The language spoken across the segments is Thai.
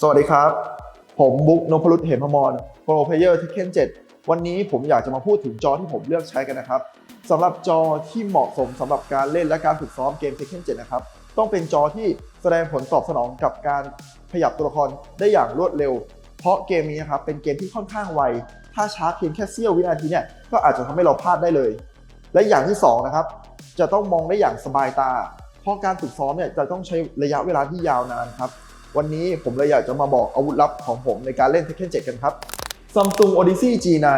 สวัสดีครับ ผมบุ๊กนพรุตเหมพมรโปรเพเยอร์เทคเคน7วันนี้ผมอยากจะมาพูดถึงจอที่ผมเลือกใช้กันนะครับสำหรับจอที่เหมาะสมสำหรับการเล่นและการฝึกซ้อมเกมเทคเคน7นะครับต้องเป็นจอที่แสดงผลตอบสนองกับการขยับตัวละครได้อย่างรวดเร็ว เพราะเกมนี้นะครับเป็นเกมที่ค่อนข้างไว ถ้าช้าเพียงแค่เสี้ยววินาทีเนี่ยก็อาจจะทำให้เราพลาดได้เลย และอย่างที่สองนะครับจะต้องมองได้อย่างสบายตา เพราะการฝึกซ้อมเนี่ยจะต้องใช้ระยะเวลาที่ยาวนานครับ วันนี้ผมเลยอยากจะมาบอกอาวุธลับของผมในการเล่น Tekken 7 กันครับ Samsung Odyssey G9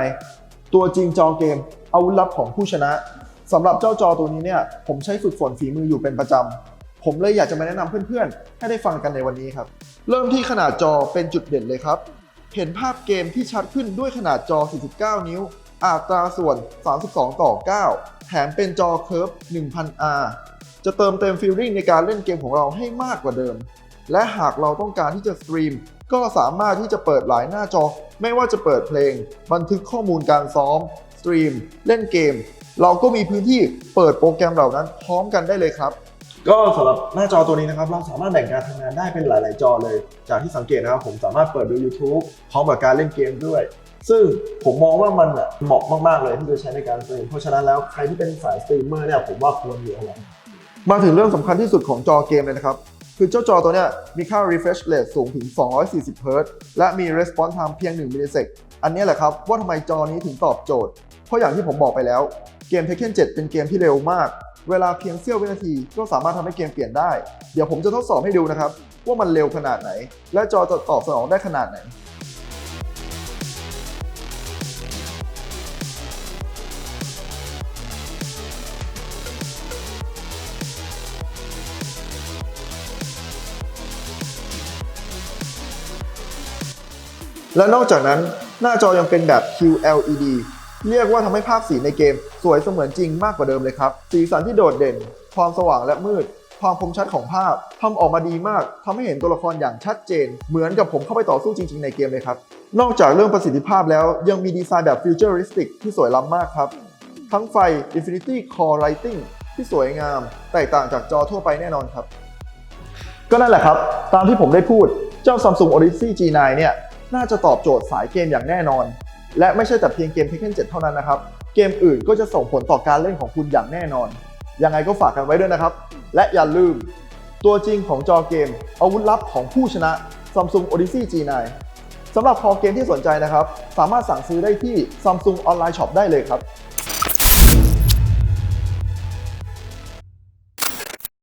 ตัวจริงจอเกม อาวุธลับของผู้ชนะสำหรับเจ้าจอตัวนี้เนี่ยผมใช้ฝึกฝนฝีมืออยู่เป็นประจำ ผมเลยอยากจะมาแนะนำเพื่อนๆ ให้ได้ฟังกันในวันนี้ครับ เริ่มที่ขนาดจอเป็นจุดเด่นเลยครับ เห็นภาพเกมที่ชัดขึ้นด้วยขนาดจอ 49 นิ้ว อัตราส่วน 32 ต่อ 9 แถมเป็นจอเคิร์ฟ 1000R จะเติมเต็มฟีลลิ่งในการเล่นเกมของเราให้มากกว่าเดิม และหากเราต้องการที่จะสตรีมก็สามารถที่จะเปิดหลายหน้าจอ ไม่ว่าจะเปิดเพลง บันทึกข้อมูลการซ้อม สตรีม เล่นเกม เราก็มีพื้นที่เปิดโปรแกรมเหล่านั้นพร้อมกันได้เลยครับ ก็สำหรับหน้าจอตัวนี้นะครับ เราสามารถแบ่งการทำงานได้เป็นหลาย ๆ จอเลย จากที่สังเกตนะครับผมสามารถเปิดดู YouTube พร้อมกับการเล่นเกมด้วย ซึ่งผมมองว่ามันอะเหมาะมาก ๆ เลยที่จะใช้ในการสตรีมเพราะฉะนั้นแล้วใครที่เป็นสายสตรีมเมอร์เนี่ยผมว่าควรมีเอาไว้มาถึงเรื่องสำคัญที่สุดของจอเกมเลยนะครับ คือเจ้าจอตัวเนี้ยมีค่า refresh rate สูงถึง 240 Hz และมี response time เพียง 1 มิลลิเซกอันนี้แหละครับว่าทำไมจอนี้ถึงตอบโจทย์ เพราะอย่างที่ผมบอกไปแล้ว เกม Tekken 7 เป็นเกมที่เร็วมาก เวลาเพียงเสี้ยววินาทีก็สามารถทำให้เกมเปลี่ยนได้ เดี๋ยวผมจะทดสอบให้ดูนะครับ ว่ามันเร็วขนาดไหน และจอจะตอบสนองได้ขนาดไหน และนอกจากนั้นหน้าจอยังเป็นแบบ QLED เรียกว่าทำให้ภาพสีในเกม สวยเสมือนจริงมากกว่าเดิมเลยครับ สีสันที่โดดเด่น ความสว่างและมืด ความคมชัดของภาพทำออกมาดีมากทำให้เห็นตัวละครอย่างชัดเจน เหมือนกับผมเข้าไปต่อสู้จริง ๆ ในเกมเลยครับ นอกจากเรื่องประสิทธิภาพแล้วยังมีดีไซน์แบบ futuristic ที่สวยล้ำมากครับ ทั้งไฟ Infinity Core Lighting ที่สวยงาม แตกต่างจากจอทั่วไปแน่นอนครับ ก็นั่นแหละครับ ตามที่ผมได้พูด เจ้า Samsung Odyssey G9 เนี่ย น่าจะตอบโจทย์สายเกมอย่างแน่นอน และไม่ใช่แต่เพียงเกม Tekken 7 เท่านั้นนะครับ เกมอื่นก็จะส่งผลต่อการเล่นของคุณอย่างแน่นอน ยังไงก็ฝากกันไว้ด้วยนะครับ และอย่าลืม ตัวจริงของจอเกม อาวุธลับของผู้ชนะ Samsung Odyssey G9 สำหรับคอเกมที่สนใจนะครับ สามารถสั่งซื้อได้ที่ Samsung Online Shop ได้เลยครับ